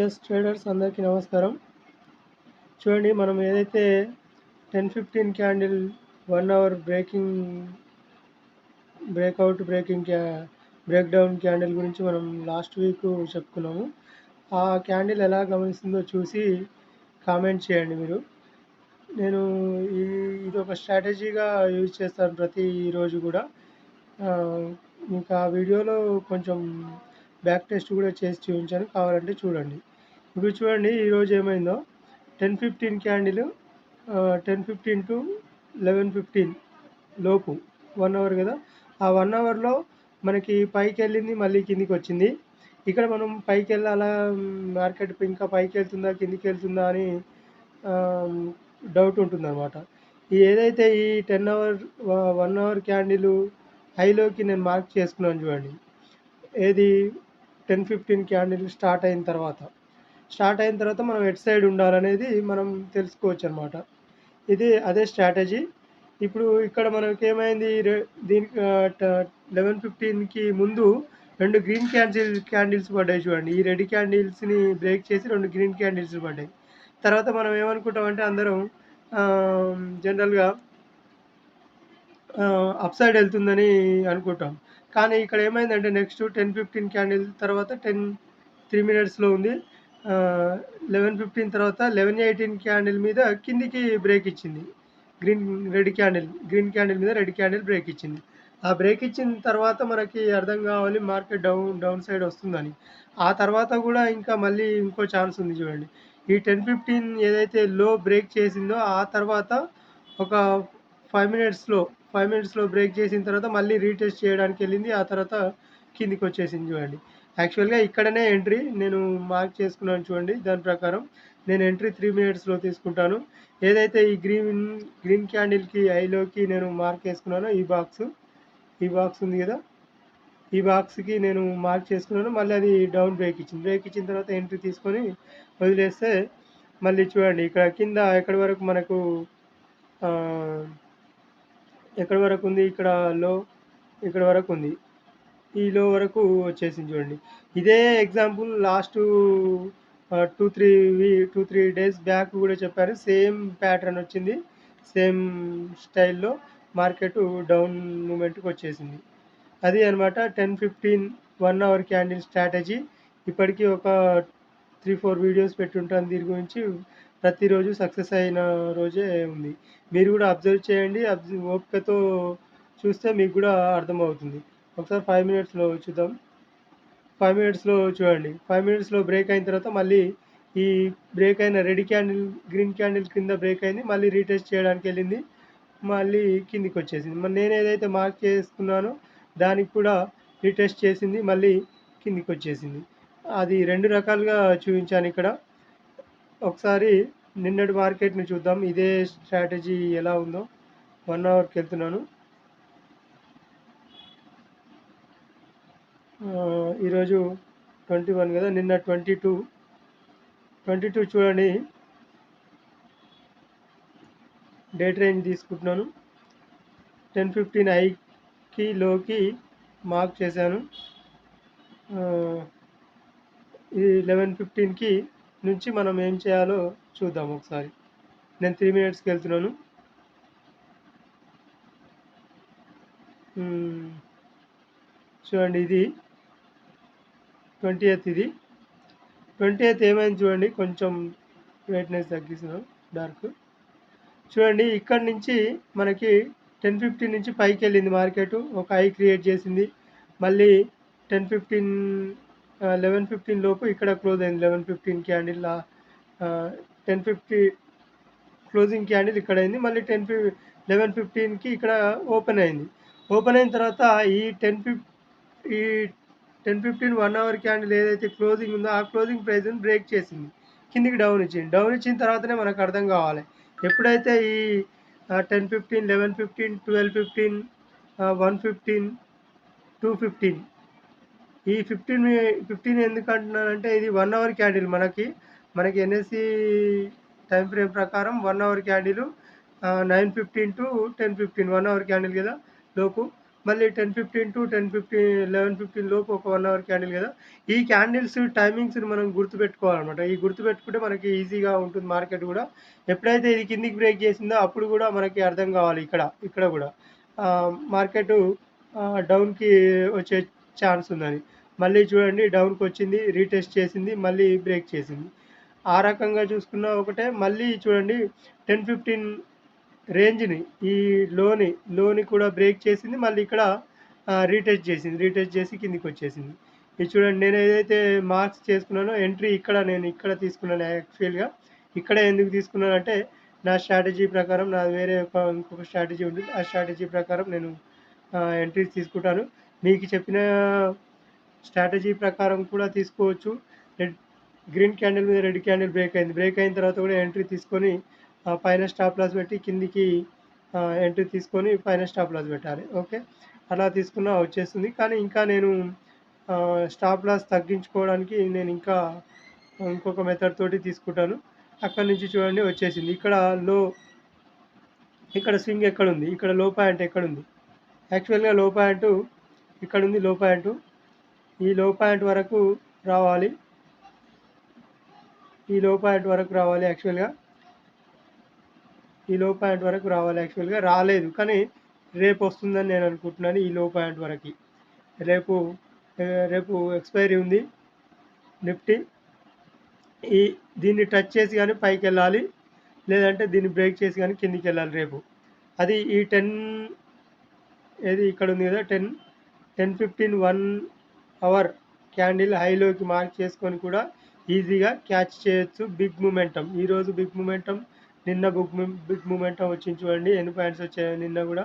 Yes traders అందరికీ నమస్కారం. చూడండి మనం ఏదైతే ten fifteen candle one hour breaking breakout breaking క్యా బ్రేక్ డౌన్ క్యాండిల్ గురించి మనం లాస్ట్ వీక్ చెప్పుకున్నాము. ఆ క్యాండిల్ ఎలా గమనిస్తుందో చూసి కామెంట్ చేయండి మీరు. నేను ఈ ఇది ఒక స్ట్రాటజీగా యూజ్ చేస్తాను ప్రతి రోజు కూడా. మీకు ఆ వీడియోలో కొంచెం బ్యాక్ టెస్ట్ కూడా చేసి చూపించాను కావాలంటే చూడండి. ఇప్పుడు చూడండి ఈరోజు ఏమైందో? Ten fifteen candle ten fifteen to eleven fifteen లోపు వన్ అవర్ కదా? ఆ వన్ అవర్లో మనకి పైకి వెళ్ళింది మళ్ళీ కిందికి వచ్చింది. ఇక్కడ మనం పైకి వెళ్ళాలా? మార్కెట్ ఇంకా పైకి వెళ్తుందా కిందికి వెళ్తుందా అని డౌట్ ఉంటుంది అనమాట ఏదైతే ఈ ten hour one hour candle హైలోకి నేను మార్క్ చేసుకున్నాను చూడండి. ఏది? టెన్ ఫిఫ్టీన్ క్యాండిల్ స్టార్ట్ అయిన తర్వాత. స్టార్ట్ అయిన తర్వాత మనం ఎట్ సైడ్ ఉండాలనేది మనం తెలుసుకోవచ్చు అనమాట ఇది అదే స్ట్రాటజీ. ఇప్పుడు ఇక్కడ మనకి ఏమైంది దీనికి లెవెన్ ఫిఫ్టీన్కి ముందు రెండు గ్రీన్ క్యాండిల్ క్యాండిల్స్ పడ్డాయి చూడండి. ఈ రెడ్ క్యాండిల్స్ని బ్రేక్ చేసి రెండు గ్రీన్ క్యాండిల్స్ పడ్డాయి. తర్వాత మనం ఏమనుకుంటామంటే అందరం జనరల్గా అప్ సైడ్ వెళ్తుందని అనుకుంటాం. కానీ ఇక్కడ ఏమైందంటే నెక్స్ట్ టెన్ ఫిఫ్టీన్ క్యాండిల్ తర్వాత టెన్ త్రీ మినిట్స్లో ఉంది. లెవెన్ ఫిఫ్టీన్ తర్వాత లెవెన్ ఎయిటీన్ క్యాండిల్ మీద కిందికి బ్రేక్ ఇచ్చింది. Green red candle green candle మీద రెడ్ క్యాండిల్ బ్రేక్ ఇచ్చింది. ఆ బ్రేక్ ఇచ్చిన తర్వాత మనకి అర్థం కావాలి మార్కెట్ డౌన్ డౌన్ సైడ్ వస్తుందని. ఆ తర్వాత కూడా ఇంకా మళ్ళీ ఇంకో ఛాన్స్ ఉంది చూడండి. ఈ టెన్ ఫిఫ్టీన్ ఏదైతే లో బ్రేక్ చేసిందో ఆ తర్వాత ఒక ఫైవ్ మినిట్స్లో ఫైవ్ మినిట్స్లో బ్రేక్ చేసిన తర్వాత మళ్ళీ రీటెస్ట్ చేయడానికి వెళ్ళింది. ఆ తర్వాత కిందికి వచ్చేసింది చూడండి. యాక్చువల్గా ఇక్కడనే ఎంట్రీ నేను మార్క్ చేసుకున్నాను చూడండి. దాని ప్రకారం నేను ఎంట్రీ త్రీ మినిట్స్లో తీసుకుంటాను. ఏదైతే ఈ గ్రీన్ గ్రీన్ క్యాండిల్కి ఐలోకి నేను మార్క్ చేసుకున్నానో ఈ బాక్స్ ఈ బాక్స్ ఉంది కదా? ఈ బాక్స్కి నేను మార్క్ చేసుకున్నాను. మళ్ళీ అది డౌన్ బ్రేక్ ఇచ్చింది. బ్రేక్ ఇచ్చిన తర్వాత ఎంట్రీ తీసుకొని వదిలేస్తే మళ్ళీ చూడండి. ఇక్కడ కింద ఎక్కడి వరకు మనకు ఎక్కడ వరకు ఉంది? ఇక్కడ లో ఇక్కడ వరకు ఉంది. ఈ లో వరకు వచ్చేసింది చూడండి. ఇదే example last two three two three days back కూడా చెప్పారు. సేమ్ ప్యాటర్న్ వచ్చింది. సేమ్ స్టైల్లో మార్కెట్ డౌన్ మూమెంట్కి వచ్చేసింది. అది అనమాట ten fifteen one hour candle strategy ఇప్పటికీ ఒక త్రీ ఫోర్ వీడియోస్ పెట్టుంటాను దీని గురించి. ప్రతిరోజు సక్సెస్ అయిన రోజే ఉంది. మీరు కూడా అబ్జర్వ్ చేయండి. అబ్జర్వ్ ఓపికతో చూస్తే మీకు కూడా అర్థమవుతుంది. ఒకసారి ఫైవ్ మినిట్స్లో చూద్దాం. ఫైవ్ మినిట్స్లో చూడండి. ఫైవ్ మినిట్స్లో బ్రేక్ అయిన తర్వాత మళ్ళీ ఈ బ్రేక్ అయిన రెడ్ క్యాండిల్ గ్రీన్ క్యాండిల్ కింద బ్రేక్ అయింది. మళ్ళీ రీటెస్ట్ చేయడానికి వెళ్ళింది. మళ్ళీ కిందికి వచ్చేసింది. మరి నేను ఏదైతే మార్క్ చేసుకున్నానో దానికి కూడా రీటెస్ట్ చేసింది. మళ్ళీ కిందికి వచ్చేసింది. అది రెండు రకాలుగా చూపించాను ఇక్కడ. ఒకసారి నిన్నటి మార్కెట్ని చూద్దాం. ఇదే స్ట్రాటజీ ఎలా ఉందో. వన్ అవర్కి వెళ్తున్నాను. ఈరోజు ట్వంటీ వన్ కదా నిన్న ట్వంటీ టూ. ట్వంటీ టూ చూడండి. డేట్ రేంజ్ తీసుకుంటున్నాను. టెన్ ఫిఫ్టీన్ ఐకి లోకి మార్క్ చేశాను. ఈ ఇది లెవెన్ ఫిఫ్టీన్కి నుంచి మనం ఏం చేయాలో చూద్దాం ఒకసారి. నేను త్రీ మినిట్స్కి వెళ్తున్నాను. చూడండి ఇది. ట్వంటీ ఎయిత్ ఇది. ట్వంటీ ఎయిత్ ఏమైంది చూడండి కొంచెం బ్రైట్నెస్ తగ్గిస్తున్నాం డార్క్ చూడండి ఇక్కడ నుంచి మనకి టెన్ ఫిఫ్టీన్ నుంచి పైకి వెళ్ళింది మార్కెట్. ఒక ఐ క్రియేట్ చేసింది. మళ్ళీ టెన్ ఫిఫ్టీన్ లెవెన్ ఫిఫ్టీన్ లోపు ఇక్కడ క్లోజ్ అయింది. Eleven fifteen candle ten fifty closing candle ఇక్కడ అయింది. మళ్ళీ టెన్ ఫిఫ్ లెవెన్ ఫిఫ్టీన్కి ఇక్కడ ఓపెన్ అయింది. ఓపెన్ అయిన తర్వాత ఈ టెన్ ఫిఫ్ ఈ ten fifteen one hour candle ఏదైతే క్లోజింగ్ ఉందో ఆ క్లోజింగ్ ప్రైస్ని బ్రేక్ చేసింది. కిందికి డౌన్ ఇచ్చింది. డౌన్ ఇచ్చిన తర్వాతనే మనకు అర్థం కావాలి. ఎప్పుడైతే ఈ ten fifteen eleven fifteen twelve fifteen one fifteen two fifteen ఈ ఫిఫ్టీన్ ఫిఫ్టీన్ ఎందుకు అంటున్నానంటే ఇది వన్ అవర్ క్యాండిల్ మనకి. మనకి ఎన్ఎస్సి టైం ఫ్రేమ్ ప్రకారం one hour candle nine fifteen to ten fifteen one hour candle కదా లోపు. మళ్ళీ ten fifteen to ten fifteen eleven fifteen లోపు ఒక వన్ అవర్ క్యాండిల్ కదా. ఈ క్యాండిల్స్ టైమింగ్స్ని మనం గుర్తుపెట్టుకోవాలన్నమాట. ఈ గుర్తుపెట్టుకుంటే మనకి ఈజీగా ఉంటుంది మార్కెట్ కూడా. ఎప్పుడైతే ఇది కిందికి బ్రేక్ చేసిందో అప్పుడు కూడా మనకి అర్థం కావాలి ఇక్కడ ఇక్కడ కూడా. మార్కెట్ డౌన్కి వచ్చే ఛాన్స్ ఉందని మళ్ళీ చూడండి డౌన్కి వచ్చింది రీటెస్ట్ చేసింది మళ్ళీ బ్రేక్ చేసింది. ఆ రకంగా చూసుకున్న ఒకటే మళ్ళీ చూడండి టెన్ ఫిఫ్టీన్ రేంజ్ని ఈ లోని లోని కూడా బ్రేక్ చేసింది మళ్ళీ ఇక్కడ రీటెస్ట్ చేసింది రీటెస్ట్ చేసి కిందికి వచ్చేసింది. ఇది చూడండి నేను ఏదైతే మార్క్స్ చేసుకున్నానో ఎంట్రీ ఇక్కడ నేను ఇక్కడ తీసుకున్నాను యాక్చువల్గా. ఇక్కడ ఎందుకు తీసుకున్నాను అంటే నా స్ట్రాటజీ ప్రకారం నా వేరే ఒక ఇంకొక స్ట్రాటజీ ఉంటుంది ఆ స్ట్రాటజీ ప్రకారం నేను ఎంట్రీస్ తీసుకుంటాను. మీకు చెప్పిన స్ట్రాటజీ ప్రకారం కూడా తీసుకోవచ్చు. రెడ్ గ్రీన్ క్యాండిల్ మీద రెడ్ క్యాండిల్ బ్రేక్ అయింది. బ్రేక్ అయిన తర్వాత కూడా ఎంట్రీ తీసుకొని పైన స్టాప్ లాస్ పెట్టి కిందికి ఎంట్రీ తీసుకొని పైన స్టాప్ లాస్ పెట్టాలి. ఓకే? అలా తీసుకున్నా వచ్చేస్తుంది. కానీ ఇంకా నేను స్టాప్ లాస్ తగ్గించుకోవడానికి నేను ఇంకా ఇంకొక మెథడ్ తోటి తీసుకుంటాను. అక్కడ నుంచి చూడండి వచ్చేసింది. ఇక్కడ లో ఇక్కడ స్వింగ్ ఎక్కడ ఉంది ఇక్కడ లో పాయింట్ ఎక్కడ ఉంది యాక్చువల్గా లో పాయింట్ ఇక్కడ ఉంది లో పాయింట్ ఈ లో పాయింట్ వరకు రావాలి. ఈ లో పాయింట్ వరకు రావాలి యాక్చువల్గా ఈ లో పాయింట్ వరకు రావాలి యాక్చువల్గా రాలేదు కానీ రేపు వస్తుందని నేను అనుకుంటున్నాను ఈ లో పాయింట్ వరకు. రేపు రేపు ఎక్స్పైరీ ఉంది నిఫ్టీ ఈ దీన్ని టచ్ చేసి కానీ పైకి వెళ్ళాలి లేదంటే దీన్ని బ్రేక్ చేసి కానీ కిందికి వెళ్ళాలి రేపు. అది ఈ టెన్ ఏది ఇక్కడ ఉంది కదా ten ten fifteen one hour candle హైలోకి mark చేసుకొని కూడా ఈజీగా క్యాచ్ చేయొచ్చు. Big momentum. ఈరోజు బిగ్ మూమెంటం నిన్న బిగ్ బిగ్ మూమెంటం వచ్చింది చూడండి. ఎన్ని పాయింట్స్ వచ్చాయో నిన్న కూడా.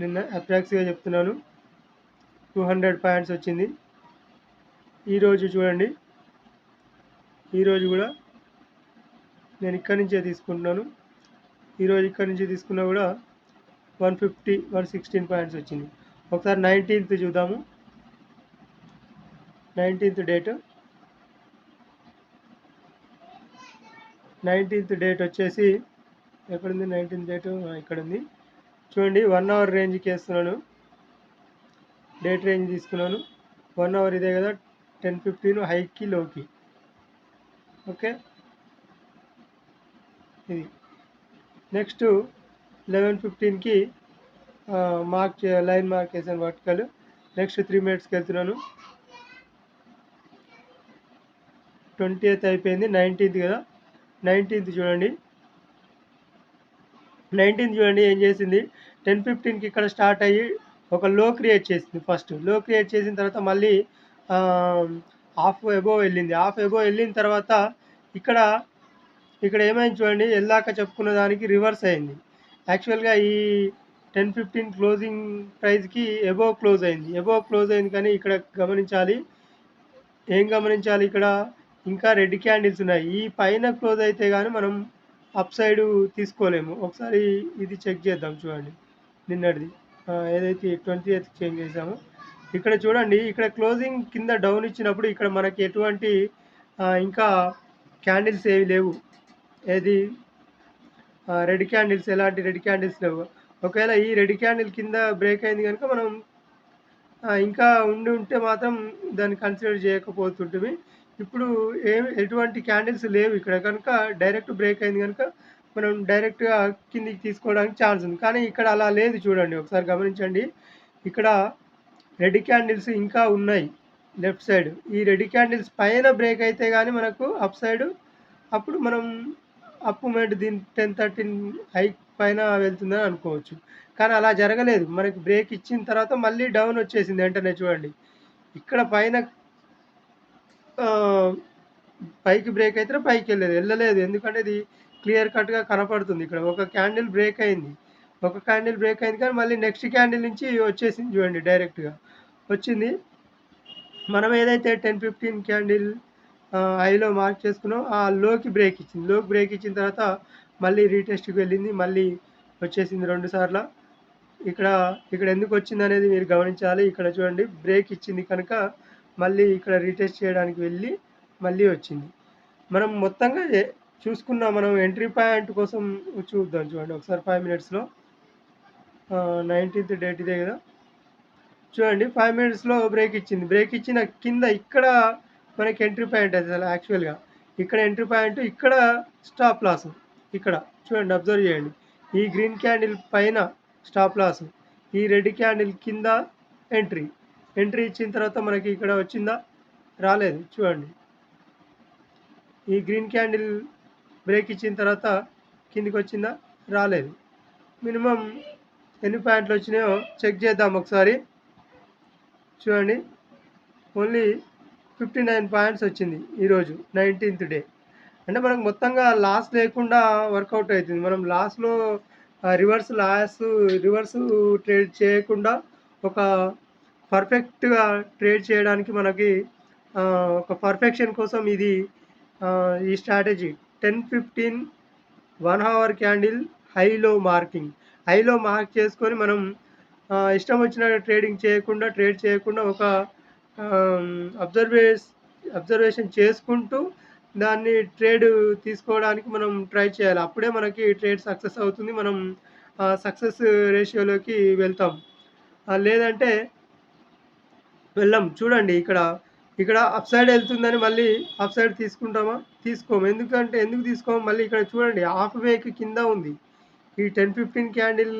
నిన్న అప్రాక్స్గా చెప్తున్నాను. టూ హండ్రెడ్ పాయింట్స్ వచ్చింది. ఈరోజు చూడండి. ఈరోజు కూడా నేను ఇక్కడి నుంచే తీసుకుంటున్నాను. ఈరోజు ఇక్కడి నుంచి తీసుకున్నా కూడా one fifty one sixteen points వచ్చింది. ఒకసారి నైన్టీన్త్ చూద్దాము. Nineteenth date. నైన్టీన్త్ డేట్ వచ్చేసి ఎక్కడుంది? నైన్టీన్త్ డేట్ ఇక్కడ ఉంది చూడండి వన్ అవర్ రేంజ్కి వేస్తున్నాను డేట్ రేంజ్ తీసుకున్నాను. వన్ అవర్ ఇదే కదా టెన్ ఫిఫ్టీన్ హైకి లోకి. ఓకే? ఇది. నెక్స్ట్ లెవెన్ ఫిఫ్టీన్కి మార్క్ చే- లైన్ మార్క్ వేసాను వర్టికల్. నెక్స్ట్ త్రీ మినిట్స్కి వెళ్తున్నాను. ట్వంటీ ఎయిత్ అయిపోయింది నైన్టీన్త్ కదా. నైన్టీన్త్ చూడండి. నైన్టీన్త్ చూడండి ఏం చేసింది? టెన్ ఫిఫ్టీన్కి ఇక్కడ స్టార్ట్ అయ్యి ఒక లో క్రియేట్ చేసింది ఫస్ట్లో క్రియేట్ చేసిన తర్వాత మళ్ళీ హాఫ్ ఎబో వెళ్ళింది. హాఫ్ ఎబో వెళ్ళిన తర్వాత ఇక్కడ ఇక్కడ ఏమైంది చూడండి? వెళ్ళాక చెప్పుకున్న దానికి రివర్స్ అయింది. యాక్చువల్గా ఈ టెన్ ఫిఫ్టీన్ క్లోజింగ్ ప్రైస్కి ఎబో క్లోజ్ అయింది. ఎబో క్లోజ్ అయింది కానీ ఇక్కడ గమనించాలి. ఏం గమనించాలి ఇక్కడ? ఇంకా రెడ్ క్యాండిల్స్ ఉన్నాయి. ఈ పైన క్లోజ్ అయితే కానీ మనం అప్ సైడ్ తీసుకోలేము. ఒకసారి ఇది చెక్ చేద్దాం చూడండి. నిన్నటిది. ఏదైతే ట్వంటీ ఎయిత్ చేంజ్ చేసామో ఇక్కడ చూడండి. ఇక్కడ క్లోజింగ్ కింద డౌన్ ఇచ్చినప్పుడు ఇక్కడ మనకి ఎటువంటి ఇంకా క్యాండిల్స్ ఏవి లేవు. ఏది? Red candles. ఎలాంటి రెడ్ క్యాండిల్స్ లేవు. ఒకవేళ ఈ రెడ్ క్యాండిల్ కింద బ్రేక్ అయింది కనుక మనం ఇంకా ఉండి ఉంటే మాత్రం దాన్ని కన్సిడర్ చేయకపోతుంటుంది ఇప్పుడు ఏం ఎటువంటి క్యాండిల్స్ లేవు ఇక్కడ. కనుక డైరెక్ట్ బ్రేక్ అయింది కనుక మనం డైరెక్ట్గా కిందికి తీసుకోవడానికి ఛాన్స్ ఉంది. కానీ ఇక్కడ అలా లేదు చూడండి. ఒకసారి గమనించండి. ఇక్కడ రెడ్ క్యాండిల్స్ ఇంకా ఉన్నాయి. Left side. ఈ రెడ్ క్యాండిల్స్ పైన బ్రేక్ అయితే కానీ మనకు అప్ సైడ్ అప్పుడు మనం అప్ మూమెంట్ దీని టెన్ థర్టీన్ హైక్ పైన వెళ్తుందని అనుకోవచ్చు. కానీ అలా జరగలేదు. మనకి బ్రేక్ ఇచ్చిన తర్వాత మళ్ళీ డౌన్ వచ్చేసింది వెంటనే చూడండి. ఇక్కడ పైన పైకి బ్రేక్ అయితే పైకి వెళ్ళలేదు వెళ్ళలేదు. ఎందుకంటే ఇది క్లియర్ కట్గా కనపడుతుంది ఇక్కడ. ఒక క్యాండిల్ బ్రేక్ అయింది. ఒక క్యాండిల్ బ్రేక్ అయింది కానీ మళ్ళీ నెక్స్ట్ క్యాండిల్ నుంచి వచ్చేసింది చూడండి డైరెక్ట్గా. వచ్చింది. మనం ఏదైతే టెన్ ఫిఫ్టీన్ క్యాండిల్ ఐలో మార్క్ చేసుకున్నాం. ఆ లోకి బ్రేక్ ఇచ్చింది. లోకి బ్రేక్ ఇచ్చిన తర్వాత మళ్ళీ రీటెస్ట్కి వెళ్ళింది. మళ్ళీ వచ్చేసింది రెండు సార్లు. ఇక్కడ ఇక్కడ ఎందుకు వచ్చింది అనేది మీరు గమనించాలి. ఇక్కడ చూడండి బ్రేక్ ఇచ్చింది కనుక మళ్ళీ ఇక్కడ రీటెస్ట్ చేయడానికి వెళ్ళి మళ్ళీ వచ్చింది. మనం మొత్తంగా చూసుకున్న మనం ఎంట్రీ పాయింట్ కోసం చూద్దాం చూడండి. ఒకసారి ఫైవ్ మినిట్స్లో నైన్టీన్త్ డేట్ ఇదే కదా. చూడండి ఫైవ్ మినిట్స్లో బ్రేక్ ఇచ్చింది. బ్రేక్ ఇచ్చిన కింద ఇక్కడ మనకి ఎంట్రీ పాయింట్ అసలు యాక్చువల్గా ఇక్కడ ఎంట్రీ పాయింట్ ఇక్కడ స్టాప్ లాస్ ఇక్కడ చూడండి అబ్జర్వ్ చేయండి. ఈ గ్రీన్ క్యాండిల్ పైన స్టాప్ లాస్ ఈ రెడ్ క్యాండిల్ కింద ఎంట్రీ ఎంట్రీ ఇచ్చిన తర్వాత మనకి ఇక్కడ వచ్చిందా? రాలేదు. చూడండి. ఈ గ్రీన్ క్యాండిల్ బ్రేక్ ఇచ్చిన తర్వాత కిందికి వచ్చిందా? రాలేదు. మినిమం ఎన్ని పాయింట్లు వచ్చినాయో చెక్ చేద్దాం ఒకసారి. చూడండి. ఓన్లీ ఫిఫ్టీ నైన్ పాయింట్స్ వచ్చింది ఈరోజు నైన్టీన్త్ డే. అంటే మనకు మొత్తంగా లాస్ లేకుండా వర్కౌట్ అవుతుంది మనం లాస్లో రివర్స్ లాస్ రివర్స్ ట్రేడ్ చేయకుండా ఒక పర్ఫెక్ట్గా ట్రేడ్ చేయడానికి మనకి ఒక పర్ఫెక్షన్ కోసం ఇది ఈ strategy. Ten fifteen one hour candle high low marking. High low mark చేసుకొని మనం ఇష్టం వచ్చిన ట్రేడింగ్ చేయకుండా ట్రేడ్ చేయకుండా ఒక అబ్జర్వేస్ అబ్జర్వేషన్ చేసుకుంటూ దాన్ని ట్రేడ్ తీసుకోవడానికి మనం ట్రై చేయాలి. అప్పుడే మనకి ట్రేడ్ సక్సెస్ అవుతుంది. మనం సక్సెస్ రేషియోలోకి వెళ్తాం. లేదంటే వెళ్ళాం. చూడండి ఇక్కడ ఇక్కడ అప్ సైడ్ వెళ్తుందని మళ్ళీ అప్ సైడ్ తీసుకుంటామా? తీసుకోము. ఎందుకంటే ఎందుకు తీసుకోము? మళ్ళీ ఇక్కడ చూడండి హాఫ్ వేకి కింద ఉంది. ఈ టెన్ ఫిఫ్టీన్ క్యాండిల్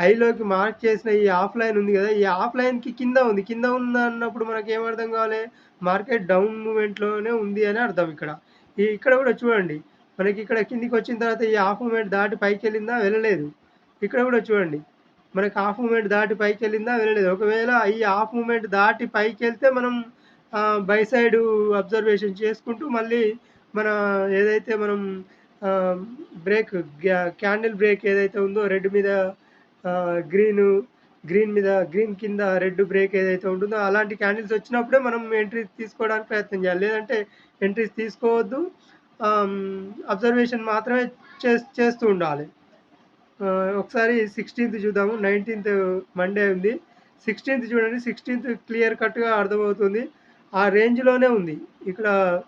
హైలోకి మార్క్ చేసిన ఈ ఆఫ్ లైన్ ఉంది కదా ఈ ఆఫ్ లైన్కి కింద ఉంది. కింద ఉంది అన్నప్పుడు మనకి ఏమర్థం కావాలి? మార్కెట్ డౌన్ మూమెంట్లోనే ఉంది అని అర్థం ఇక్కడ. ఈ ఇక్కడ కూడా చూడండి. మనకి ఇక్కడ కిందికి వచ్చిన తర్వాత ఈ హాఫ్ మూమెంట్ దాటి పైకి వెళ్ళిందా? వెళ్ళలేదు. ఇక్కడ కూడా చూడండి. మనకి హాఫ్ మూమెంట్ దాటి పైకి వెళ్ళిందా? వెళ్ళలేదు. ఒకవేళ ఈ హాఫ్ మూమెంట్ దాటి పైకి వెళ్తే మనం బై సైడ్ అబ్జర్వేషన్ చేసుకుంటూ మళ్ళీ మన ఏదైతే మనం బ్రేక్ క్యాండిల్ బ్రేక్ ఏదైతే ఉందో రెడ్ మీద గ్రీన్ గ్రీన్ మీద గ్రీన్ కింద రెడ్ బ్రేక్ ఏదైతే ఉంటుందో అలాంటి క్యాండిల్స్ వచ్చినప్పుడే మనం ఎంట్రీ తీసుకోవడానికి ప్రయత్నం చేయాలి. లేదంటే ఎంట్రీస్ తీసుకోవద్దు. అబ్జర్వేషన్ మాత్రమే చే- చేస్తూ ఉండాలి. ఒకసారి సిక్స్టీన్త్ చూద్దాము. నైన్టీన్త్ మండే ఉంది. సిక్స్టీన్త్ చూడండి. సిక్స్టీన్త్ క్లియర్ కట్గా అర్థమవుతుంది. ఆ రేంజ్లోనే ఉంది. ఇక్కడ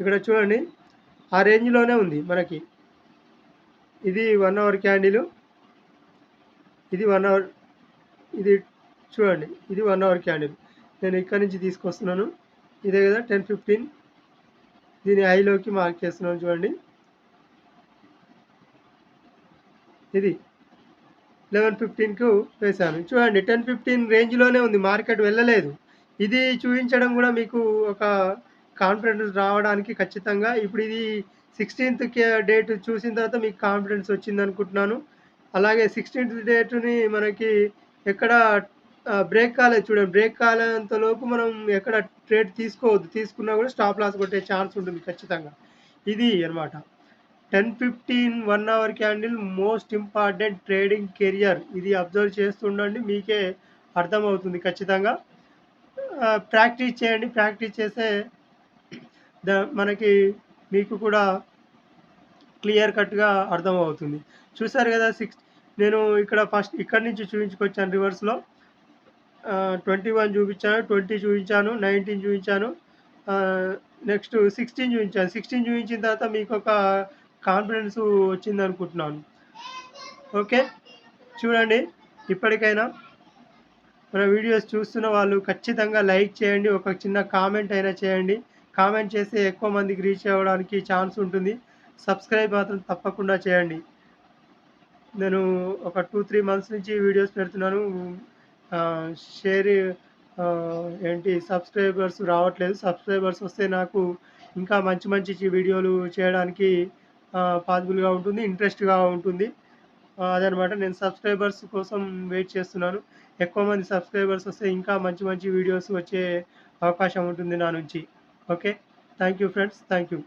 ఇక్కడ చూడండి. ఆ రేంజ్లోనే ఉంది మనకి. ఇది వన్ అవర్ క్యాండిల్ ఇది వన్ అవర్ ఇది చూడండి ఇది వన్ అవర్ క్యాండిల్ నేను ఇక్కడ నుంచి తీసుకొస్తున్నాను. ఇదే కదా టెన్ ఫిఫ్టీన్ దీని ఐలోకి మార్క్ చేస్తున్నాను చూడండి. ఇది లెవెన్ ఫిఫ్టీన్కు వేశాను. చూడండి టెన్ ఫిఫ్టీన్ రేంజ్లోనే ఉంది మార్కెట్ వెళ్ళలేదు. ఇది చూపించడం కూడా మీకు ఒక కాన్ఫిడెన్స్ రావడానికి ఖచ్చితంగా ఇప్పుడు ఇది సిక్స్టీన్త్ డేట్ చూసిన తర్వాత మీకు కాన్ఫిడెన్స్ వచ్చింది అనుకుంటున్నాను. అలాగే సిక్స్టీన్త్ డేట్ని మనకి ఎక్కడ బ్రేక్ కాలేదు చూడండి. బ్రేక్ కాలేంతలోపు మనం ఎక్కడ ట్రేడ్ తీసుకోవద్దు. తీసుకున్నా కూడా స్టాప్ లాస్ కొట్టే ఛాన్స్ ఉంటుంది ఖచ్చితంగా. ఇది అన్నమాట ten fifteen one hour candle most important trading career ఇది అబ్జర్వ్ చేస్తుండండి మీకే అర్థమవుతుంది ఖచ్చితంగా. ప్రాక్టీస్ చేయండి. ప్రాక్టీస్ చేస్తే ద మనకి మీకు కూడా క్లియర్ కట్గా అర్థమవుతుంది. చూసారు కదా సిక్స్ నేను ఇక్కడ ఫస్ట్ ఇక్కడి నుంచి చూపించుకొచ్చాను రివర్స్లో ట్వంటీ వన్ చూపించాను ట్వంటీ చూపించాను నైన్టీన్ చూపించాను నెక్స్ట్ సిక్స్టీన్ చూపించాను. సిక్స్టీన్ చూపించిన తర్వాత మీకు ఒక కాన్ఫిడెన్స్ వచ్చింది అనుకుంటున్నాను. ఓకే? చూడండి ఇప్పటికైనా మన వీడియోస్ చూస్తున్న వాళ్ళు ఖచ్చితంగా లైక్ చేయండి ఒక చిన్న కామెంట్ అయినా చేయండి. కామెంట్ చేస్తే ఎక్కువ మందికి రీచ్ అవ్వడానికి ఛాన్స్ ఉంటుంది. సబ్స్క్రైబ్ మాత్రం తప్పకుండా చేయండి. నేను ఒక టూ త్రీ మంత్స్ నుంచి వీడియోస్ పెడుతున్నాను. షేర్ ఏంటి సబ్స్క్రైబర్స్ రావట్లేదు. సబ్స్క్రైబర్స్ వస్తే నాకు ఇంకా మంచి మంచి వీడియోలు చేయడానికి పాసిబుల్గా ఉంటుంది ఇంట్రెస్ట్గా ఉంటుంది. అదనమాట. నేను సబ్స్క్రైబర్స్ కోసం వెయిట్ చేస్తున్నాను. ఎక్కువ మంది సబ్స్క్రైబర్స్ వస్తే ఇంకా మంచి మంచి వీడియోస్ వచ్చే అవకాశం ఉంటుంది నా నుంచి. okay? Thank you friends. Thank you.